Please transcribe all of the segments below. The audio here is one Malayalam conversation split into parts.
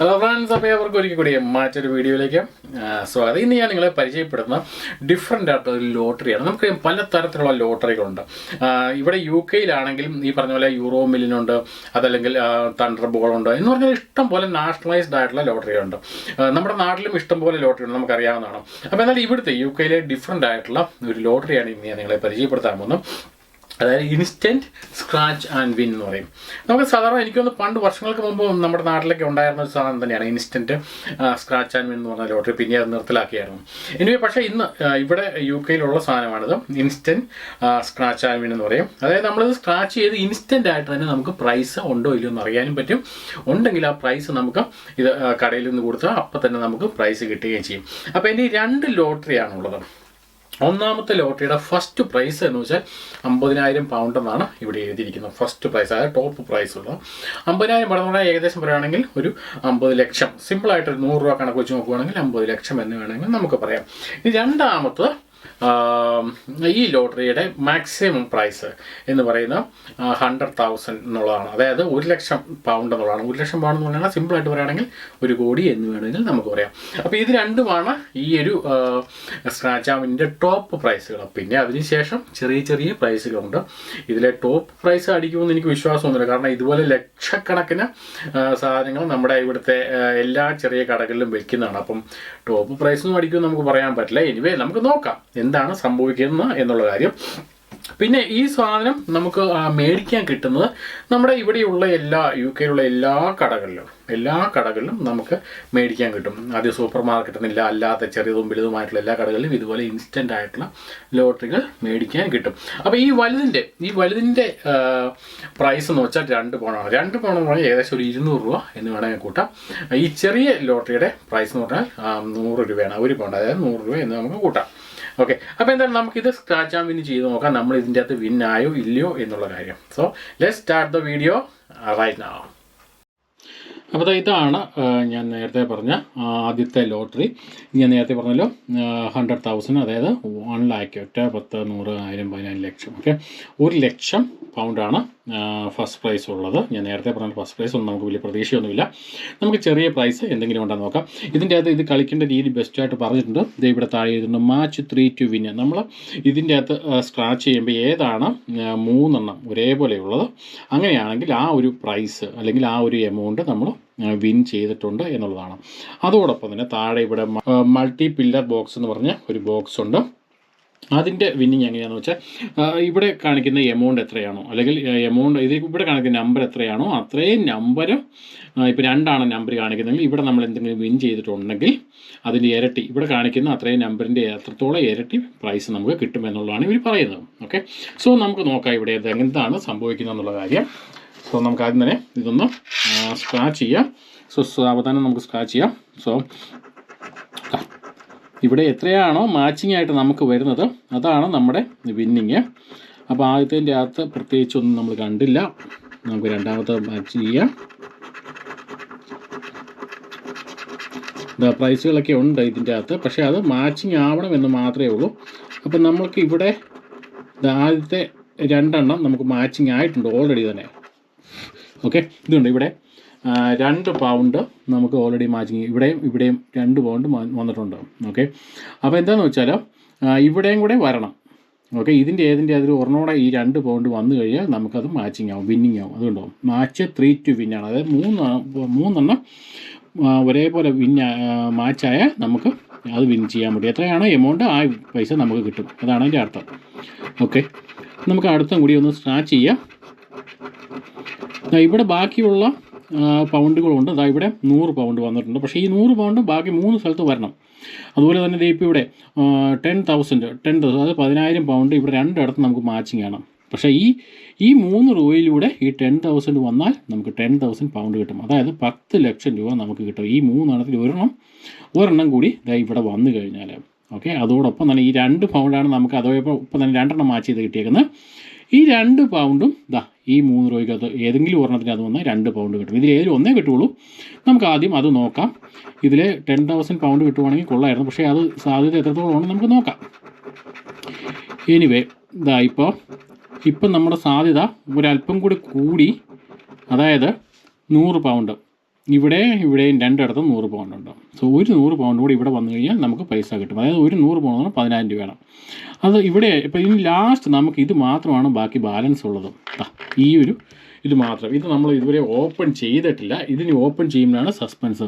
ഹലോ ഫ്രണ്ട്സ് അപ്പോൾ അവർക്ക് ഒരിക്കൽ കൂടി മറ്റൊരു വീഡിയോയിലേക്ക് സ്വാഗതം. ഇന്ന് ഞാൻ നിങ്ങളെ പരിചയപ്പെടുന്ന ഡിഫറെന്റ് ആയിട്ടുള്ള ഒരു ലോട്ടറിയാണ് നമുക്ക് പല തരത്തിലുള്ള ലോട്ടറികളുണ്ട് ഇവിടെ യു കെയിലാണെങ്കിലും ഈ പറഞ്ഞ പോലെ യൂറോ മില്ലിനുണ്ട് അതല്ലെങ്കിൽ തണ്ടർ ബോളുണ്ട് എന്ന് പറഞ്ഞാൽ ഇഷ്ടം പോലെ നാഷണലൈസ്ഡ് ആയിട്ടുള്ള ലോട്ടറികളുണ്ട് നമ്മുടെ നാട്ടിലും ഇഷ്ടം പോലെ ലോട്ടറി ഉണ്ട് നമുക്കറിയാവുന്നതാണ് അപ്പോൾ എന്നാൽ ഇവിടുത്തെ യു കെയിലെ ഡിഫറെന്റ് ആയിട്ടുള്ള ഒരു ലോട്ടറിയാണ് ഇന്ന് ഞാൻ നിങ്ങളെ പരിചയപ്പെടുത്താൻ പോകുന്നത്. അതായത് ഇൻസ്റ്റന്റ് സ്ക്രാച്ച് ആൻഡ് വിൻ എന്ന് പറയും. നമുക്ക് സാധാരണ എനിക്കൊന്ന് പണ്ട് വർഷങ്ങൾക്ക് മുമ്പ് നമ്മുടെ നാട്ടിലൊക്കെ ഉണ്ടായിരുന്ന ഒരു സാധനം തന്നെയാണ് ഇൻസ്റ്റന്റ് സ്ക്രാച്ച് ആൻഡ് വിൻ എന്ന് പറഞ്ഞ ലോട്ടറി പിന്നെ അത് നിർത്തലാക്കിയായിരുന്നു. എനിവേ പക്ഷേ ഇന്ന് ഇവിടെ യു കെയിലുള്ള സാധനമാണിത് ഇൻസ്റ്റന്റ് സ്ക്രാച്ച് ആൻഡ് വിൻ എന്ന് പറയും. അതായത് നമ്മളിത് സ്ക്രാച്ച് ചെയ്ത് ഇൻസ്റ്റന്റ് ആയിട്ട് തന്നെ നമുക്ക് പ്രൈസ് ഉണ്ടോ ഇല്ലയോ എന്ന് അറിയാനും പറ്റും. ഉണ്ടെങ്കിൽ ആ പ്രൈസ് നമുക്ക് ഇത് കടയിൽ നിന്ന് കൊടുത്താൽ അപ്പം തന്നെ നമുക്ക് പ്രൈസ് കിട്ടുകയും ചെയ്യും. അപ്പോൾ എന്റെ ഈ രണ്ട് ലോട്ടറിയാണുള്ളത് ഒന്നാമത്തെ ലോട്ടറിയുടെ ഫസ്റ്റ് പ്രൈസ് എന്ന് വെച്ചാൽ അമ്പതിനായിരം പൗണ്ട് എന്നാണ് ഇവിടെ എഴുതിയിരിക്കുന്നത്. ഫസ്റ്റ് പ്രൈസ് അതായത് ടോപ്പ് പ്രൈസ് ഉള്ളത് അമ്പതിനായിരം പണം പറഞ്ഞാൽ ഏകദേശം പറയുകയാണെങ്കിൽ ഒരു അമ്പത് ലക്ഷം. സിമ്പിളായിട്ട് ഒരു നൂറ് രൂപ കണക്ക് വെച്ച് നോക്കുകയാണെങ്കിൽ അമ്പത് ലക്ഷം എന്ന് വേണമെങ്കിൽ നമുക്ക് പറയാം. ഇനി രണ്ടാമത്തത് ഈ ലോട്ടറിയുടെ മാക്സിമം പ്രൈസ് എന്ന് പറയുന്ന ഹൺഡ്രഡ് തൗസൻഡ് എന്നുള്ളതാണ്. അതായത് ഒരു ലക്ഷം പൗണ്ട് എന്നുള്ളതാണ്. ഒരു ലക്ഷം പൗണ്ട് എന്ന് പറയുന്നത് സിമ്പിളായിട്ട് പറയുകയാണെങ്കിൽ ഒരു കോടി എന്ന് വേണമെങ്കിൽ നമുക്ക് പറയാം. അപ്പോൾ ഇത് രണ്ടുമാണ് ഈ ഒരു സ്ക്രാച്ചാമിന്റെ ടോപ്പ് പ്രൈസുകൾ പിന്നെ അതിനുശേഷം ചെറിയ ചെറിയ പ്രൈസുകളുണ്ട് ഇതിലെ ടോപ്പ് പ്രൈസ് അടിക്കുമെന്ന് എനിക്ക് വിശ്വാസമൊന്നുമില്ല. കാരണം ഇതുപോലെ ലക്ഷക്കണക്കിന് സാധനങ്ങൾ നമ്മുടെ ഇവിടുത്തെ എല്ലാ ചെറിയ കടകളിലും വെക്കുന്നതാണ് അപ്പം ടോപ്പ് പ്രൈസൊന്നും അടിക്കുമെന്ന് നമുക്ക് പറയാൻ പറ്റില്ല. എനിവേ നമുക്ക് നോക്കാം. എന്താണ് സംഭവിക്കുന്നത് എന്നുള്ള കാര്യം. പിന്നെ ഈ സാധനം നമുക്ക് മേടിക്കാൻ കിട്ടുന്നത് നമ്മുടെ ഇവിടെയുള്ള എല്ലാ യു കെയിലുള്ള എല്ലാ കടകളിലും എല്ലാ കടകളിലും നമുക്ക് മേടിക്കാൻ കിട്ടും. ആദ്യം സൂപ്പർ മാർക്കറ്റിനില്ല അല്ലാത്ത ചെറിയതും വലുതുമായിട്ടുള്ള എല്ലാ കടകളിലും ഇതുപോലെ ഇൻസ്റ്റന്റ് ആയിട്ടുള്ള ലോട്ടറികൾ മേടിക്കാൻ കിട്ടും. അപ്പോൾ ഈ വലുതിന്റെ ഈ വലുതിന്റെ പ്രൈസ് എന്ന് വെച്ചാൽ രണ്ട് പൗണ്ടാണ് രണ്ട് എന്ന് പറഞ്ഞാൽ ഏകദേശം ഒരു ഇരുന്നൂറ് രൂപ എന്ന് വേണമെങ്കിൽ കൂട്ടാം. ഈ ചെറിയ ലോട്ടറിയുടെ പ്രൈസ് എന്ന് പറഞ്ഞാൽ നൂറ് രൂപയാണ്. ഒരു പൗണ്ട് അതായത് നൂറ് രൂപ എന്ന് നമുക്ക് കൂട്ടാം. ഓക്കെ അപ്പോൾ എന്തായാലും നമുക്ക് ഇത് സ്ക്രാച്ച് ആൻഡ് വിൻ ചെയ്ത് നോക്കാം. നമ്മൾ ഇതിന്റെ അകത്ത് വിൻ ആയോ ഇല്ലയോ എന്നുള്ള കാര്യം. So let start the video right നാ അപ്പോൾ ഇതാണ് ഞാൻ നേരത്തെ പറഞ്ഞ ആദ്യത്തെ ലോട്ടറി. ഞാൻ നേരത്തെ പറഞ്ഞല്ലോ ഹൺഡ്രഡ് തൗസൻഡ് അതായത് വൺ ലാക്ക് ഒറ്റ പത്ത് നൂറ് ആയിരം പതിനായിരം ലക്ഷം. ഓക്കെ ഒരു ലക്ഷം പൗണ്ടാണ് ഫസ്റ്റ് പ്രൈസ് ഉള്ളത്. ഞാൻ നേരത്തെ പറഞ്ഞ ഫസ്റ്റ് പ്രൈസ് ഒന്നും നമുക്ക് വലിയ പ്രതീക്ഷയൊന്നുമില്ല. നമുക്ക് ചെറിയ പ്രൈസ് എന്തെങ്കിലും ഉണ്ടെന്ന് നോക്കാം. ഇതിന്റെ അകത്ത് ഇത് കളിക്കേണ്ട രീതി ബെസ്റ്റായിട്ട് പറഞ്ഞിട്ടുണ്ട്. ഇത് ഇവിടെ താഴെ എഴുതുന്നുണ്ട് മാച്ച് ത്രീ ടു വിന് നമ്മൾ ഇതിന്റെ അകത്ത് സ്ക്രാച്ച് ചെയ്യുമ്പോൾ ഏതാണ് മൂന്നെണ്ണം ഒരേപോലെയുള്ളത്. അങ്ങനെയാണെങ്കിൽ ആ ഒരു പ്രൈസ് അല്ലെങ്കിൽ ആ ഒരു എമൗണ്ട് നമ്മൾ വിൻ ചെയ്തിട്ടുണ്ട് എന്നുള്ളതാണ്. അതോടൊപ്പം തന്നെ താഴെ ഇവിടെ മൾട്ടി പില്ലർ ബോക്സ് എന്ന് പറഞ്ഞ ഒരു ബോക്സ് ഉണ്ട്. അതിന്റെ വിന്നിങ് എങ്ങനെയാണെന്ന് വെച്ചാൽ ഇവിടെ കാണിക്കുന്ന എമൗണ്ട് എത്രയാണോ അല്ലെങ്കിൽ എമൗണ്ട് ഇത് ഇവിടെ കാണിക്കുന്ന നമ്പർ എത്രയാണോ അത്രയും നമ്പർ ഇപ്പോൾ രണ്ടാണ് നമ്പർ കാണിക്കുന്നതെങ്കിൽ ഇവിടെ നമ്മൾ എന്തെങ്കിലും വിൻ ചെയ്തിട്ടുണ്ടെങ്കിൽ അതിന്റെ ഇരട്ടി ഇവിടെ കാണിക്കുന്ന അത്രയും നമ്പറിന്റെ എത്രത്തോളം ഇരട്ടി പ്രൈസ് നമുക്ക് കിട്ടുമെന്നുള്ളതാണ് ഇവർ പറയുന്നത്. ഓക്കെ സോ നമുക്ക് നോക്കാം ഇവിടെ ഇത് എന്താണ് സംഭവിക്കുന്നത് എന്നുള്ള കാര്യം. സോ നമുക്ക് ആദ്യം തന്നെ ഇതൊന്ന് സ്ക്രാച്ച് ചെയ്യാം. സോ സാവധാനം നമുക്ക് സ്ക്രാച്ച് ചെയ്യാം. സോ ഇവിടെ എത്രയാണോ മാച്ചിങ് ആയിട്ട് നമുക്ക് വരുന്നത് അതാണ് നമ്മുടെ വിന്നിങ് അപ്പോൾ ആദ്യത്തിന്റെ അകത്ത് പ്രത്യേകിച്ചൊന്നും നമ്മൾ കണ്ടില്ല. നമുക്ക് രണ്ടാമത്തെ മാച്ച് ചെയ്യാം. പ്രൈസുകളൊക്കെ ഉണ്ട് ഇതിന്റെ അകത്ത്. പക്ഷേ അത് മാച്ചിങ് ആവണം എന്ന് മാത്രമേ ഉള്ളൂ. അപ്പം നമ്മൾക്ക് ഇവിടെ ആദ്യത്തെ രണ്ടെണ്ണം നമുക്ക് മാച്ചിങ് ആയിട്ടുണ്ട് ഓൾറെഡി തന്നെ. ഓക്കെ ഇതുണ്ട് ഇവിടെ. രണ്ട് പൗണ്ട് നമുക്ക് ഓൾറെഡി മാച്ചിങ് ഇവിടെയും ഇവിടെയും രണ്ട് പൗണ്ട് വന്നിട്ടുണ്ട്. ഓക്കെ അപ്പോൾ എന്താണെന്ന് വെച്ചാൽ ഇവിടെയും കൂടെ വരണം. ഓക്കെ ഇതിന്റെ ഏതിന്റെ അതിൽ ഒരെണ്ണോടെ ഈ രണ്ട് പൗണ്ട് വന്നു കഴിഞ്ഞാൽ നമുക്കത് മാച്ചിങ് ആവും വിന്നിങ് ആവും. അതുകൊണ്ടോ? മാച്ച് ത്രീ ടു വിന്നാണ് അതായത് മൂന്ന് മൂന്നെണ്ണം ഒരേപോലെ വിൻ മാച്ചായാൽ നമുക്ക് അത് വിൻ ചെയ്യാൻ പറ്റും. എത്രയാണ്? എമൗണ്ട് ആ പൈസ നമുക്ക് കിട്ടും. അതാണ് അതിന്റെ അർത്ഥം. ഓക്കെ നമുക്ക് അടുത്തും കൂടി ഒന്ന് സ്റ്റാർട്ട് ചെയ്യാം. ഇവിടെ ബാക്കിയുള്ള പൗണ്ടുകളുണ്ട്. അതാ ഇവിടെ നൂറ് പൗണ്ട് വന്നിട്ടുണ്ട്. പക്ഷേ ഈ നൂറ് പൗണ്ട് ബാക്കി മൂന്ന് സ്ഥലത്ത് വരണം. അതുപോലെ തന്നെ ഇപ്പോൾ ഇവിടെ ടെൻ തൗസൻഡ് ടെൻ തൗസൻഡ് അതായത് പതിനായിരം പൗണ്ട് ഇവിടെ രണ്ടിടത്ത് നമുക്ക് മാച്ചിങ് ആണ് പക്ഷേ ഈ ഈ മൂന്ന് രൂപയിലൂടെ ഈ ടെൻ തൗസൻഡ് വന്നാൽ നമുക്ക് ടെൻ തൗസൻഡ് പൗണ്ട് കിട്ടും. അതായത് പത്ത് ലക്ഷം രൂപ നമുക്ക് കിട്ടും. ഈ മൂന്നെണ്ണത്തിൽ ഒരെണ്ണം ഒരെണ്ണം കൂടി ഇവിടെ വന്നു കഴിഞ്ഞാൽ ഓക്കെ? അതോടൊപ്പം തന്നെ ഈ രണ്ട് പൗണ്ടാണ് നമുക്ക് അതോടൊപ്പം ഇപ്പം തന്നെ രണ്ടെണ്ണം മാച്ച് ചെയ്ത് കിട്ടിയേക്കുന്നത്. ഈ രണ്ട് പൗണ്ടും ദാ ഈ മൂന്ന് രൂപയ്ക്കകത്ത് ഏതെങ്കിലും ഒരെണ്ണത്തിന് അത് വന്നാൽ രണ്ട് പൗണ്ട് കിട്ടും. ഇതിൽ ഏതെങ്കിലും ഒന്നേ കിട്ടുള്ളൂ. നമുക്ക് ആദ്യം അത് നോക്കാം. ഇതിൽ ടെൻ തൗസൻഡ് പൗണ്ട് കിട്ടുവാണെങ്കിൽ കൊള്ളായിരുന്നു. പക്ഷേ അത് സാധ്യത എത്രത്തോളം ഉണ്ടെന്ന് നമുക്ക് നോക്കാം. എനിവേ ഇതാ ഇപ്പോൾ ഇപ്പം നമ്മുടെ സാധ്യത ഒരല്പം കൂടി കൂടി അതായത് നൂറ് പൗണ്ട് ഇവിടെ ഇവിടെയും രണ്ടിടത്തും നൂറ് പൗണ്ട് ഉണ്ട്. സോ ഒരു നൂറ് പൗണ്ട് കൂടി ഇവിടെ വന്നു കഴിഞ്ഞാൽ നമുക്ക് പൈസ കിട്ടും. അതായത് ഒരു നൂറ് പൗണ്ട് എന്ന് പതിനായിരം രൂപയാണ്. അത് ഇവിടെ ഇപ്പോൾ ഇനി ലാസ്റ്റ് നമുക്ക് ഇത് മാത്രമാണ് ബാക്കി ബാലൻസ് ഉള്ളത്. ഈ ഒരു ഇത് മാത്രം. ഇത് നമ്മൾ ഇതുവരെ ഓപ്പൺ ചെയ്തിട്ടില്ല. ഇതിന് ഓപ്പൺ ചെയ്യുമ്പോഴാണ് സസ്പെൻസ്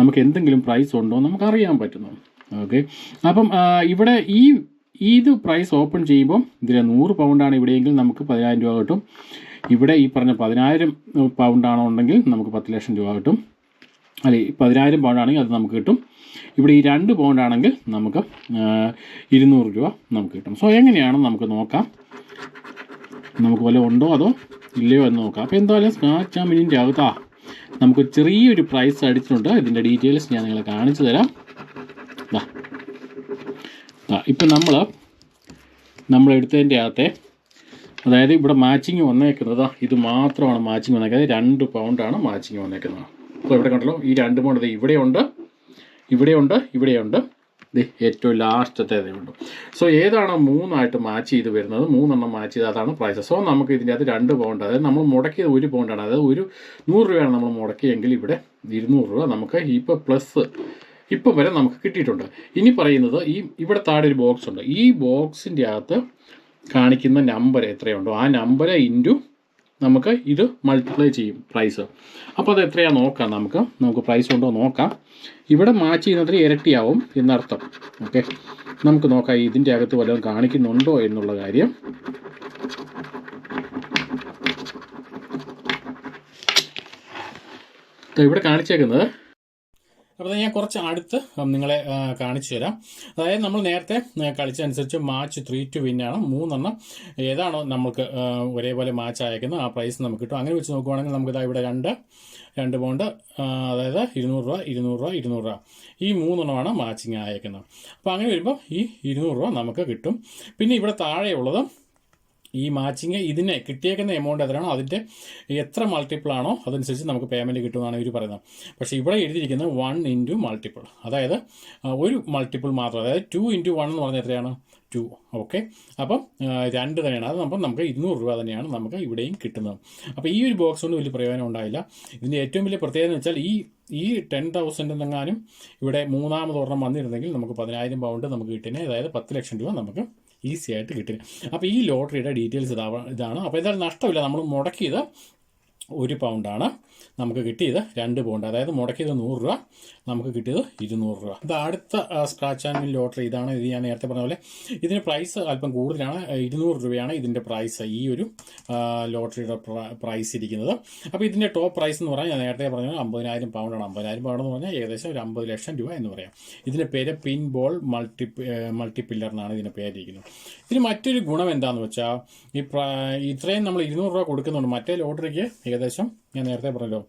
നമുക്ക് എന്തെങ്കിലും പ്രൈസ് ഉണ്ടോ നമുക്ക് അറിയാൻ പറ്റുന്നു. ഓക്കെ അപ്പം ഇവിടെ ഈ ഇത് പ്രൈസ് ഓപ്പൺ ചെയ്യുമ്പം ഇതിൽ നൂറ് പൗണ്ടാണ് ഇവിടെയെങ്കിൽ നമുക്ക് പതിനായിരം രൂപ കിട്ടും. ഇവിടെ ഈ പറഞ്ഞ പതിനായിരം പൗണ്ടാണോ ഉണ്ടെങ്കിൽ നമുക്ക് പത്ത് ലക്ഷം രൂപ കിട്ടും. അല്ലെ പതിനായിരം പൗണ്ടാണെങ്കിൽ അത് നമുക്ക് കിട്ടും. ഇവിടെ ഈ രണ്ട് പൗണ്ടാണെങ്കിൽ നമുക്ക് ഇരുന്നൂറ് രൂപ നമുക്ക് കിട്ടും. സോ എങ്ങനെയാണ് നമുക്ക് നോക്കാം. നമുക്ക് വല്ല ഉണ്ടോ അതോ ഇല്ലയോ എന്ന് നോക്കാം. അപ്പോൾ എന്തായാലും സ്ക്രാച്ച് ആ മിനിന്റെ അകത്താ നമുക്ക് ചെറിയൊരു പ്രൈസ് അടിച്ചിട്ടുണ്ട്. ഇതിന്റെ ഡീറ്റെയിൽസ് ഞാൻ നിങ്ങളെ കാണിച്ചു തരാം. ഇപ്പം നമ്മൾ എടുത്തതിന്റെ അകത്തെ അതായത് ഇവിടെ മാച്ചിങ് വന്നേക്കുന്നത് ഇത് മാത്രമാണ് മാച്ചിങ് വന്നേക്കുന്നത്. രണ്ട് പൗണ്ടാണ് മാച്ചിങ് വന്നേക്കുന്നത്. അപ്പോൾ ഇവിടെ കണ്ടല്ലോ ഈ രണ്ട് പൗണ്ട് ഇവിടെയുണ്ട് ഇവിടെയുണ്ട് ഇവിടെയുണ്ട് ഏറ്റവും ലാസ്റ്റത്തെ ഉണ്ട് സോ ഏതാണ് മൂന്നായിട്ട് മാച്ച് ചെയ്ത് വരുന്നത്? മൂന്നെണ്ണം മാച്ച് ചെയ്ത് അതാണ് പ്രൈസ് സോ നമുക്ക് ഇതിന്റെ അകത്ത് രണ്ട് പൗണ്ട് അതായത് നമ്മൾ മുടക്കിയത് ഒരു പൗണ്ടാണ് അതായത് ഒരു നൂറ് രൂപയാണ് നമ്മൾ മുടക്കിയെങ്കിൽ ഇവിടെ ഇരുന്നൂറ് രൂപ നമുക്ക് ഇപ്പോൾ പ്ലസ് ഇപ്പം വരെ നമുക്ക് കിട്ടിയിട്ടുണ്ട്. ഇനി പറയുന്നത് ഈ ഇവിടെ താഴെ ഒരു ബോക്സ് ഉണ്ട്. ഈ ബോക്സിന്റെ അകത്ത് കാണിക്കുന്ന നമ്പർ എത്രയുണ്ടോ ആ നമ്പർ ഇന്റു നമുക്ക് ഇത് മൾട്ടിപ്ലൈ ചെയ്യും പ്രൈസ് അപ്പോൾ അത് എത്രയാണ് നോക്കാം നമുക്ക്. നമുക്ക് പ്രൈസ് ഉണ്ടോ നോക്കാം. ഇവിടെ മാച്ച് ചെയ്യുന്നതിന് ഇരട്ടിയാവും എന്നർത്ഥം. ഓക്കെ നമുക്ക് നോക്കാം ഇതിന്റെ അകത്ത് വല്ലതും കാണിക്കുന്നുണ്ടോ എന്നുള്ള കാര്യം. ഇവിടെ കാണിച്ചേക്കുന്നത് അപ്പോൾ ഞാൻ കുറച്ച് അടുത്ത് നിങ്ങളെ കാണിച്ചു തരാം. അതായത് നമ്മൾ നേരത്തെ കളിച്ചനുസരിച്ച് മാച്ച് ത്രീ ടു വിന്നാണ് മൂന്നെണ്ണം ഏതാണോ നമുക്ക് ഒരേപോലെ മാച്ച് അയക്കുന്നത് ആ പ്രൈസ് നമുക്ക് കിട്ടും. അങ്ങനെ വെച്ച് നോക്കുവാണെങ്കിൽ നമുക്ക് ഇതാ ഇവിടെ രണ്ട് രണ്ട് പോണ്ട് അതായത് ഇരുന്നൂറ് രൂപ ഇരുന്നൂറ് രൂപ ഇരുന്നൂറ് രൂപ. ഈ മൂന്നെണ്ണമാണ് മാച്ചിങ് അയക്കുന്നത്. അപ്പോൾ അങ്ങനെ വരുമ്പോൾ ഈ ഇരുന്നൂറ് രൂപ നമുക്ക് കിട്ടും. പിന്നെ ഇവിടെ താഴെയുള്ളത് ഈ മാച്ചിങ് ഇതിനെ കിട്ടിയേക്കുന്ന എമൗണ്ട് എത്രയാണോ അതിന്റെ എത്ര മൾട്ടിപ്പിൾ ആണോ അതനുസരിച്ച് നമുക്ക് പേയ്മെന്റ് കിട്ടുമെന്നാണ് ഇവർ പറയുന്നത്. പക്ഷേ ഇവിടെ എഴുതിയിരിക്കുന്നത് വൺ ഇന്റു മൾട്ടിപ്പിൾ അതായത് ഒരു മൾട്ടിപ്പിൾ മാത്രം. അതായത് ടു ഇന്റു വൺ എന്ന് പറഞ്ഞാൽ എത്രയാണ്? ടു ഓക്കെ അപ്പം രണ്ട് തന്നെയാണ്. അത് അപ്പം നമുക്ക് ഇരുന്നൂറ് രൂപ തന്നെയാണ് നമുക്ക് ഇവിടെയും കിട്ടുന്നത്. അപ്പോൾ ഈ ഒരു ബോക്സ് കൊണ്ട് വലിയ പ്രയോജനം ഉണ്ടായില്ല. ഇതിന്റെ ഏറ്റവും വലിയ പ്രത്യേകത എന്ന് വെച്ചാൽ ഈ ഈ ടെൻ തൗസൻഡ് എന്നെങ്ങാനും ഇവിടെ മൂന്നാമത് ഒരെണ്ണം വന്നിരുന്നെങ്കിൽ നമുക്ക് പതിനായിരം പൗണ്ട് നമുക്ക് കിട്ടിയേ അതായത് പത്ത് ലക്ഷം രൂപ നമുക്ക് ഈസി ആയിട്ട് കിട്ടി. അപ്പോൾ ഈ ലോട്ടറിയുടെ ഡീറ്റെയിൽസ് ഇതാ ഇതാണ്. അപ്പോൾ എന്തായാലും നഷ്ടമില്ല. നമ്മൾ മുടക്കിയത് ഒരു പൗണ്ടാണ് നമുക്ക് കിട്ടിയത് രണ്ട് പോണ്ട് അതായത് മുടക്കിയത് നൂറ് രൂപ നമുക്ക് കിട്ടിയത് ഇരുന്നൂറ് രൂപ. ഇത് അടുത്ത സ്ക്രാച്ച് ആൻഡ് ലോട്ടറി ഇതാണ്. ഇത് ഞാൻ നേരത്തെ പറഞ്ഞ പോലെ ഇതിന് പ്രൈസ് അല്പം കൂടുതലാണ്. ഇരുന്നൂറ് രൂപയാണ് ഇതിന്റെ പ്രൈസ് ഈ ഒരു ലോട്ടറിയുടെ പ്രൈസ് ഇരിക്കുന്നത്. അപ്പോൾ ഇതിന്റെ ടോപ്പ് പ്രൈസ് എന്ന് പറഞ്ഞാൽ ഞാൻ നേരത്തെ പറഞ്ഞത് അമ്പതിനായിരം പൗണ്ടാണ് അമ്പതിനായിരം പൗണ്ട് എന്ന് പറഞ്ഞാൽ ഏകദേശം ഒരു അമ്പത് ലക്ഷം രൂപ എന്ന് പറയാം. ഇതിന്റെ പേര് പിൻ ബോൾ മൾട്ടി മൾട്ടിപ്പില്ലർ എന്നാണ് ഇതിന്റെ പേരിരിക്കുന്നത്. ഇതിന് മറ്റൊരു ഗുണം എന്താണെന്ന് വെച്ചാൽ ഈ ഇത്രയും നമ്മൾ ഇരുന്നൂറ് രൂപ കൊടുക്കുന്നുണ്ട്. മറ്റേ ലോട്ടറിക്ക് ഏകദേശം ഞാൻ നേരത്തെ പറഞ്ഞല്ലോ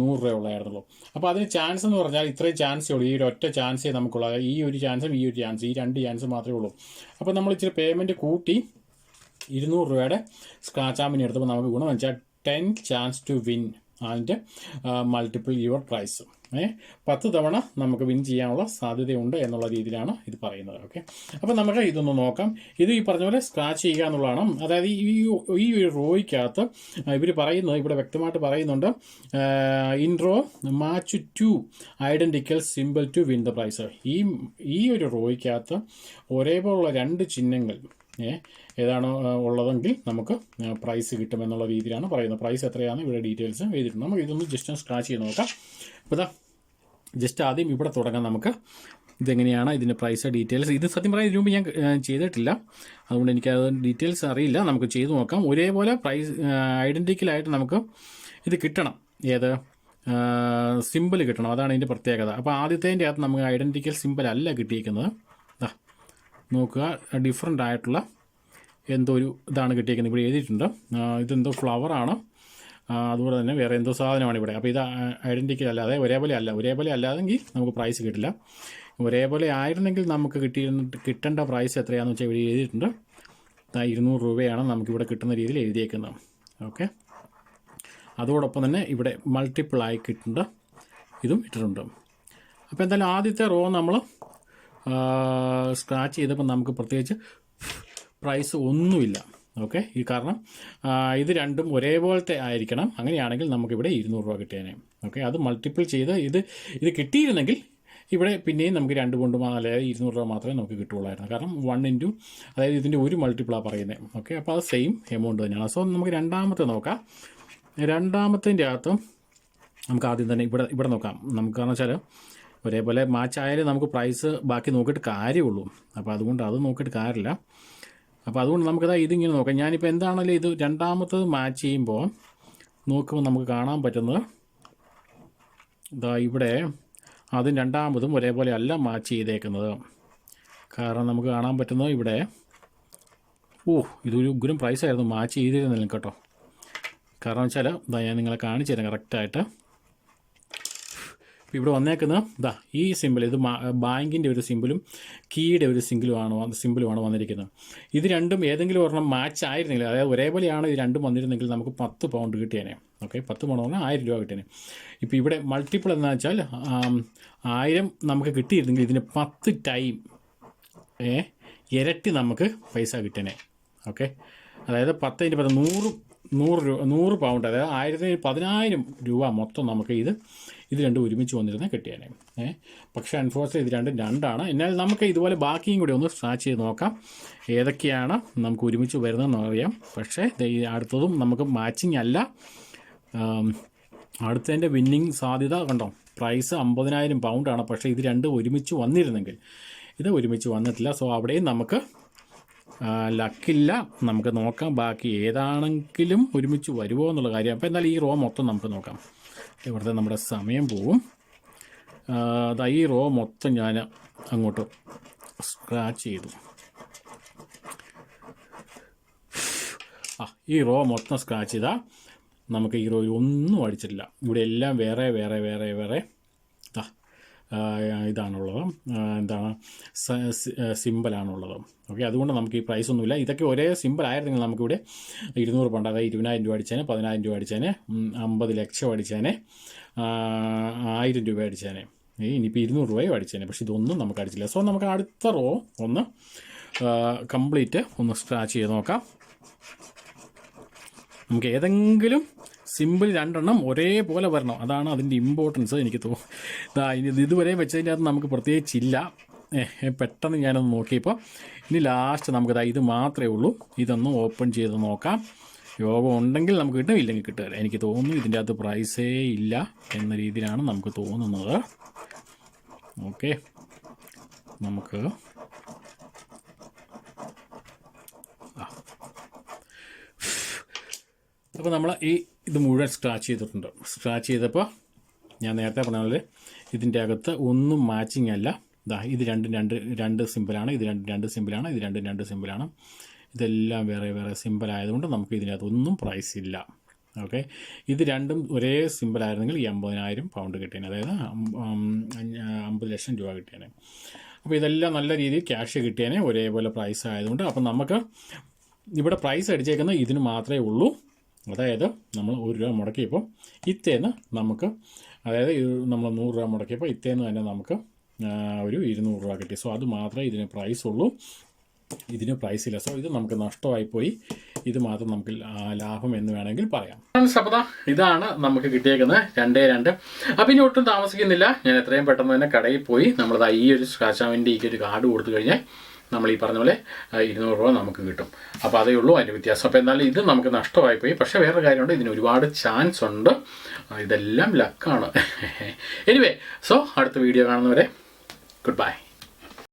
നൂറ് രൂപ ഉള്ളായിരുന്നുള്ളൂ. അപ്പോൾ അതിന് ചാൻസ് എന്ന് പറഞ്ഞാൽ ഇത്രയും ചാൻസേ ഉള്ളൂ. ഈ ഒരു ഒറ്റ ചാൻസേ നമുക്കുള്ളൂ ഈ ഒരു ചാൻസും ഈ ഒരു ചാൻസ് ഈ രണ്ട് ചാൻസ് മാത്രമേ ഉള്ളൂ. അപ്പോൾ നമ്മൾ ഇച്ചിരി പേയ്മെന്റ് കൂട്ടി ഇരുന്നൂറ് രൂപയുടെ സ്ക്രാച്ച് ആമ്പിന് എടുത്തപ്പോൾ നമുക്ക് ഗുണം വെച്ചാൽ ten chance to win and multiple your prize പത്ത് തവണ നമുക്ക് വിൻ ചെയ്യാനുള്ള സാധ്യതയുണ്ട് എന്നുള്ള രീതിയിലാണ് ഇത് പറയുന്നത് ഓക്കെ അപ്പോൾ നമുക്ക് ഇതൊന്ന് നോക്കാം. ഇത് ഈ പറഞ്ഞ പോലെ സ്ക്രാച്ച് ചെയ്യുക എന്നുള്ളതാണ്. അതായത് ഈ ഈ ഒരു റോയ്ക്കകത്ത് ഇവർ പറയുന്നത് ഇവിടെ വ്യക്തമായിട്ട് പറയുന്നുണ്ട് intro match two identical simple to win the prize ഈ ഈ ഒരു റോയ്ക്കകത്ത് ഒരേപോലുള്ള രണ്ട് ചിഹ്നങ്ങൾ ഏതാണോ ഉള്ളതെങ്കിൽ നമുക്ക് പ്രൈസ് കിട്ടുമെന്നുള്ള രീതിയിലാണ് പറയുന്നത്. പ്രൈസ് എത്രയാണ്? ഇവിടെ ഡീറ്റെയിൽസ് എഴുതിയിട്ടുണ്ട്. നമുക്ക് ഇതൊന്ന് ജസ്റ്റ് സ്ക്രാച്ച് ചെയ്ത് നോക്കാം. അപ്പോൾ ജസ്റ്റ് ആദ്യം ഇവിടെ തുടങ്ങാം നമുക്ക്. ഇതെങ്ങനെയാണ് ഇതിന്റെ പ്രൈസ് ഡീറ്റെയിൽസ് ഇത് സത്യം പറയാൻ ഇതിനു മുമ്പ് ഞാൻ ചെയ്തിട്ടില്ല. അതുകൊണ്ട് എനിക്ക് എനിക്കത് ഡീറ്റെയിൽസ് അറിയില്ല. നമുക്ക് ചെയ്ത് നോക്കാം. ഒരേപോലെ പ്രൈസ് ഐഡന്റിക്കലായിട്ട് നമുക്ക് ഇത് കിട്ടണം. ഏത്? സിമ്പിൾ കിട്ടണം. അതാണ് ഇതിന്റെ പ്രത്യേകത. അപ്പോൾ ആദ്യത്തേന്റെ അകത്ത് നമുക്ക് ഐഡന്റിക്കൽ സിമ്പിൾ അല്ല കിട്ടിയിരിക്കുന്നത്. നോക്കുക. ഡിഫറെന്റ് ആയിട്ടുള്ള എന്തോ ഒരു ഇതാണ് കിട്ടിയിരിക്കുന്നത്. ഇവിടെ എഴുതിയിട്ടുണ്ട്. ഇതെന്തോ ഫ്ലവറാണ് അതുപോലെ തന്നെ വേറെ എന്തോ സാധനമാണ് ഇവിടെ. അപ്പോൾ ഇത് ഐഡന്റിക്കൽ അല്ലാതെ ഒരേപോലെ അല്ല. ഒരേപോലെ അല്ലാതെങ്കിൽ നമുക്ക് പ്രൈസ് കിട്ടില്ല. ഒരേപോലെ ആയിരുന്നെങ്കിൽ നമുക്ക് കിട്ടിയിരുന്ന കിട്ടേണ്ട പ്രൈസ് എത്രയാണെന്ന് വെച്ചാൽ ഇവിടെ എഴുതിയിട്ടുണ്ട്. ഇരുന്നൂറ് രൂപയാണ് നമുക്കിവിടെ കിട്ടുന്ന രീതിയിൽ എഴുതിയേക്കുന്നത്. ഓക്കെ അതോടൊപ്പം തന്നെ ഇവിടെ മൾട്ടിപ്പിൾ ആയി കിട്ടുന്നുണ്ട്. ഇതും ഇട്ടിട്ടുണ്ട്. അപ്പോൾ എന്തായാലും ആദ്യത്തെ റോ നമ്മൾ സ്ക്രാച്ച് ചെയ്തപ്പോൾ നമുക്ക് പ്രത്യേകിച്ച് പ്രൈസ് ഒന്നുമില്ല. ഓക്കെ ഈ കാരണം ഇത് രണ്ടും ഒരേപോലത്തെ ആയിരിക്കണം. അങ്ങനെയാണെങ്കിൽ നമുക്കിവിടെ ഇരുന്നൂറ് രൂപ കിട്ടിയേനെ. ഓക്കെ അത് മൾട്ടിപ്പിൾ ചെയ്ത് ഇത് ഇത് കിട്ടിയിരുന്നെങ്കിൽ ഇവിടെ പിന്നെയും നമുക്ക് രണ്ട് കൊണ്ട് അല്ലെങ്കിൽ ഇരുന്നൂറ് രൂപ മാത്രമേ നമുക്ക് കിട്ടുകയുള്ളായിരുന്നു. കാരണം വൺ ഇന്റു അതായത് ഇതിന്റെ ഒരു മൾട്ടിപ്പിളാണ് പറയുന്നത് ഓക്കെ അപ്പോൾ അത് സെയിം എമൗണ്ട് തന്നെയാണ്. സോ നമുക്ക് രണ്ടാമത്തെ നോക്കാം. രണ്ടാമത്തിന്റെ അകത്തും നമുക്ക് ആദ്യം തന്നെ ഇവിടെ ഇവിടെ നോക്കാം. നമുക്ക് കാരണം വെച്ചാൽ ഒരേപോലെ മാച്ച് ആയാലും നമുക്ക് പ്രൈസ് ബാക്കി നോക്കിയിട്ട് കാര്യമുള്ളൂ. അപ്പോൾ അതുകൊണ്ട് അത് നോക്കിയിട്ട് കാര്യമില്ല. അപ്പോൾ അതുകൊണ്ട് നമുക്കതാ ഇതിങ്ങനെ നോക്കാം. ഞാനിപ്പോൾ എന്താണല്ലോ ഇത് രണ്ടാമത്തത് മാച്ച് ചെയ്യുമ്പോൾ നോക്കുമ്പോൾ നമുക്ക് കാണാൻ പറ്റുന്നത്. ഇതാ ഇവിടെ അതും രണ്ടാമതും ഒരേപോലെ അല്ല മാച്ച് ചെയ്തേക്കുന്നത്. കാരണം നമുക്ക് കാണാൻ പറ്റുന്നത് ഇവിടെ ഓ ഇതൊരു ഉഗ്രം പ്രൈസായിരുന്നു മാച്ച് ചെയ്തിരുന്നില്ല കേട്ടോ. കാരണം വെച്ചാൽ ഇതാ ഞാൻ നിങ്ങളെ കാണിച്ചു തരാം കറക്റ്റായിട്ട് ഇവിടെ വന്നേക്കുന്നത് ഇതാ ഈ സിമ്പിൾ ഇത് ബാങ്കിന്റെ ഒരു സിമ്പിളും കീയുടെ ഒരു സിംഗിളുമാണ് സിമ്പിളുമാണ് വന്നിരിക്കുന്നത്. ഇത് രണ്ടും ഏതെങ്കിലും ഒരെണ്ണം മാച്ച് ആയിരുന്നെങ്കിൽ അതായത് ഒരേപോലെയാണ് ഇത് രണ്ടും വന്നിരുന്നെങ്കിൽ നമുക്ക് പത്ത് പൗണ്ട് കിട്ടിയേനെ. ഓക്കെ പത്ത് പൗണ്ട് പറഞ്ഞാൽ ആയിരം രൂപ കിട്ടിയേനെ. ഇപ്പോൾ ഇവിടെ മൾട്ടിപ്പിൾ എന്ന് വെച്ചാൽ ആയിരം നമുക്ക് കിട്ടിയിരുന്നെങ്കിൽ ഇതിന് പത്ത് ടൈം ഏ ഇരട്ടി നമുക്ക് പൈസ കിട്ടണേ ഓക്കെ അതായത് പത്തതിന്റെ പത്ത് നൂറ് നൂറ് രൂപ നൂറ് പൗണ്ട് അതായത് ആയിരത്തി പതിനായിരം രൂപ മൊത്തം നമുക്ക് ഇത് ഇത് രണ്ടും ഒരുമിച്ച് വന്നിരുന്നേ കിട്ടിയേനെ. ഏഹ് പക്ഷേ അൺഫോഴ്സ് ഇത് രണ്ടും രണ്ടാണ്. എന്നാൽ നമുക്ക് ഇതുപോലെ ബാക്കിയും കൂടി ഒന്ന് സ്ട്രാച്ച് ചെയ്ത് നോക്കാം. ഏതൊക്കെയാണ് നമുക്ക് ഒരുമിച്ച് വരുന്നതെന്ന് അറിയാം. പക്ഷേ അടുത്തതും നമുക്ക് മാച്ചിങ് അല്ല. അടുത്തതിന്റെ വിന്നിങ് സാധ്യത കണ്ടോ? പ്രൈസ് അമ്പതിനായിരം പൗണ്ടാണ് പക്ഷേ ഇത് രണ്ടും ഒരുമിച്ച് വന്നിരുന്നെങ്കിൽ. ഇത് ഒരുമിച്ച് വന്നിട്ടില്ല. സോ അവിടെയും നമുക്ക് ലക്കില്ല നമുക്ക് നോക്കാം ബാക്കി ഏതാണെങ്കിലും ഒരുമിച്ച് വരുമോ എന്നുള്ള കാര്യം. അപ്പോൾ എന്നാൽ ഈ റോ മൊത്തം നമുക്ക് നോക്കാം. ഇവിടുത്തെ നമ്മുടെ സമയം പോവും. അതായി ഈ റോ മൊത്തം ഞാൻ അങ്ങോട്ട് സ്ക്രാച്ച് ചെയ്തു. ആ ഈ റോ മൊത്തം സ്ക്രാച്ച് ചെയ്താൽ നമുക്ക് ഈ റോയിൽ ഒന്നും അടിച്ചിട്ടില്ല. ഇവിടെ എല്ലാം വേറെ വേറെ വേറെ വേറെ ഇതാണുള്ളത്. എന്താണ്? സിമ്പിളാണുള്ളത്. ഓക്കെ അതുകൊണ്ട് നമുക്ക് ഈ പ്രൈസ് ഒന്നുമില്ല. ഇതൊക്കെ ഒരേ സിമ്പിൾ ആയിരുന്നെങ്കിൽ നമുക്കിവിടെ ഇരുന്നൂറ് പണ്ട് അതായത് ഇരുപതിനായിരം രൂപ അടിച്ചേനെ പതിനായിരം രൂപ അടിച്ചേനെ അമ്പത് ലക്ഷം അടിച്ചേനെ ആ, ആയിരം രൂപ അടിച്ചേനെ. ഇനിയിപ്പോൾ ഇരുന്നൂറ് രൂപയും അടിച്ചേനെ. പക്ഷേ ഇതൊന്നും നമുക്ക് അടിച്ചില്ല. സോ നമുക്ക് അടുത്ത റോ ഒന്ന് കംപ്ലീറ്റ് ഒന്ന് സ്ക്രാച്ച് ചെയ്ത് നോക്കാം. നമുക്ക് ഏതെങ്കിലും സിമ്പിൾ രണ്ടെണ്ണം ഒരേപോലെ വരണം. അതാണ് അതിന്റെ ഇമ്പോർട്ടൻസ് എനിക്ക് തോന്നുന്നു ഇതുവരെ വെച്ചതിന്റെ അകത്ത് നമുക്ക് പ്രത്യേകിച്ചില്ല. പെട്ടെന്ന് ഞാനൊന്ന് നോക്കിയപ്പോൾ ഇനി ലാസ്റ്റ് നമുക്ക് ഇത് മാത്രമേ ഉള്ളൂ. ഇതൊന്ന് ഓപ്പൺ ചെയ്ത് നോക്കാം. യോഗം ഉണ്ടെങ്കിൽ നമുക്ക് കിട്ടും ഇല്ലെങ്കിൽ കിട്ടുക എനിക്ക് തോന്നുന്നു ഇതിന്റെ അകത്ത് പ്രൈസേ ഇല്ല എന്ന രീതിയിലാണ് നമുക്ക് തോന്നുന്നത്. ഓക്കെ. നമുക്ക് അപ്പോൾ നമ്മൾ ഈ ഇത് മുഴുവൻ സ്ക്രാച്ച് ചെയ്തിട്ടുണ്ട്. സ്ക്രാച്ച് ചെയ്തപ്പോൾ ഞാൻ നേരത്തെ പറഞ്ഞ പോലെ ഇതിന്റെ അകത്ത് ഒന്നും മാച്ചിങ് അല്ല. ഇതാ ഇത് രണ്ടും രണ്ട് രണ്ട് സിമ്പിളാണ് ഇത് രണ്ട് രണ്ട് സിമ്പിളാണ് ഇത് രണ്ടും രണ്ട് സിമ്പിളാണ് ഇതെല്ലാം വേറെ വേറെ സിമ്പിൾ ആയതുകൊണ്ട് നമുക്ക് ഇതിനകത്ത് ഒന്നും പ്രൈസ് ഇല്ല. ഓക്കെ ഇത് രണ്ടും ഒരേ സിമ്പിളായിരുന്നെങ്കിൽ ഈ അമ്പതിനായിരം പൗണ്ട് കിട്ടിയേനെ. അതായത് അമ്പത് ലക്ഷം രൂപ കിട്ടിയേനെ. അപ്പോൾ ഇതെല്ലാം നല്ല രീതിയിൽ ക്യാഷ് കിട്ടിയേനെ ഒരേപോലെ പ്രൈസ് ആയതുകൊണ്ട്. അപ്പം നമുക്ക് ഇവിടെ പ്രൈസ് അടിച്ചേക്കുന്നത് ഇതിന് മാത്രമേ ഉള്ളൂ. അതായത് നമ്മൾ ഒരു രൂപ മുടക്കിയപ്പോൾ ഇത്തേന്ന് നമുക്ക് അതായത് നമ്മൾ നൂറ് രൂപ മുടക്കിയപ്പോൾ ഇത്തേന്ന് തന്നെ നമുക്ക് ഒരു ഇരുന്നൂറ് രൂപ കിട്ടി. സോ അത് മാത്രമേ ഇതിന് പ്രൈസ് ഉള്ളൂ. ഇതിന് പ്രൈസ് ഇല്ല. സോ ഇത് നമുക്ക് നഷ്ടമായി പോയി. ഇത് മാത്രം നമുക്ക് ലാഭം എന്ന് വേണമെങ്കിൽ പറയാം. അപ്പോൾ ഇതാണ് നമുക്ക് കിട്ടിയേക്കുന്നത് രണ്ടേ രണ്ട്. അപ്പം ഇനി ഒട്ടും താമസിക്കുന്നില്ല. ഞാൻ എത്രയും പെട്ടെന്ന് തന്നെ കടയിൽ പോയി. നമ്മളത് ഈ ഒരു സ്ക്രാച്ചാവിന്റെ ഈ ഒരു കാർഡ് കൊടുത്തു കഴിഞ്ഞാൽ നമ്മൾ ഈ പറഞ്ഞ പോലെ ഇരുന്നൂറ് രൂപ നമുക്ക് കിട്ടും. അപ്പോൾ അതേ ഉള്ളൂ അതിന്റെ വ്യത്യാസം. അപ്പോൾ എന്നാലും ഇത് നമുക്ക് നഷ്ടമായി പോയി. പക്ഷേ വേറൊരു കാര്യമുണ്ട് ഇതിന് ഒരുപാട് ചാൻസ് ഉണ്ട്. ഇതെല്ലാം ലക്കാണ് എനിവേ സോ അടുത്ത വീഡിയോ കാണുന്നവരെ ഗുഡ് ബൈ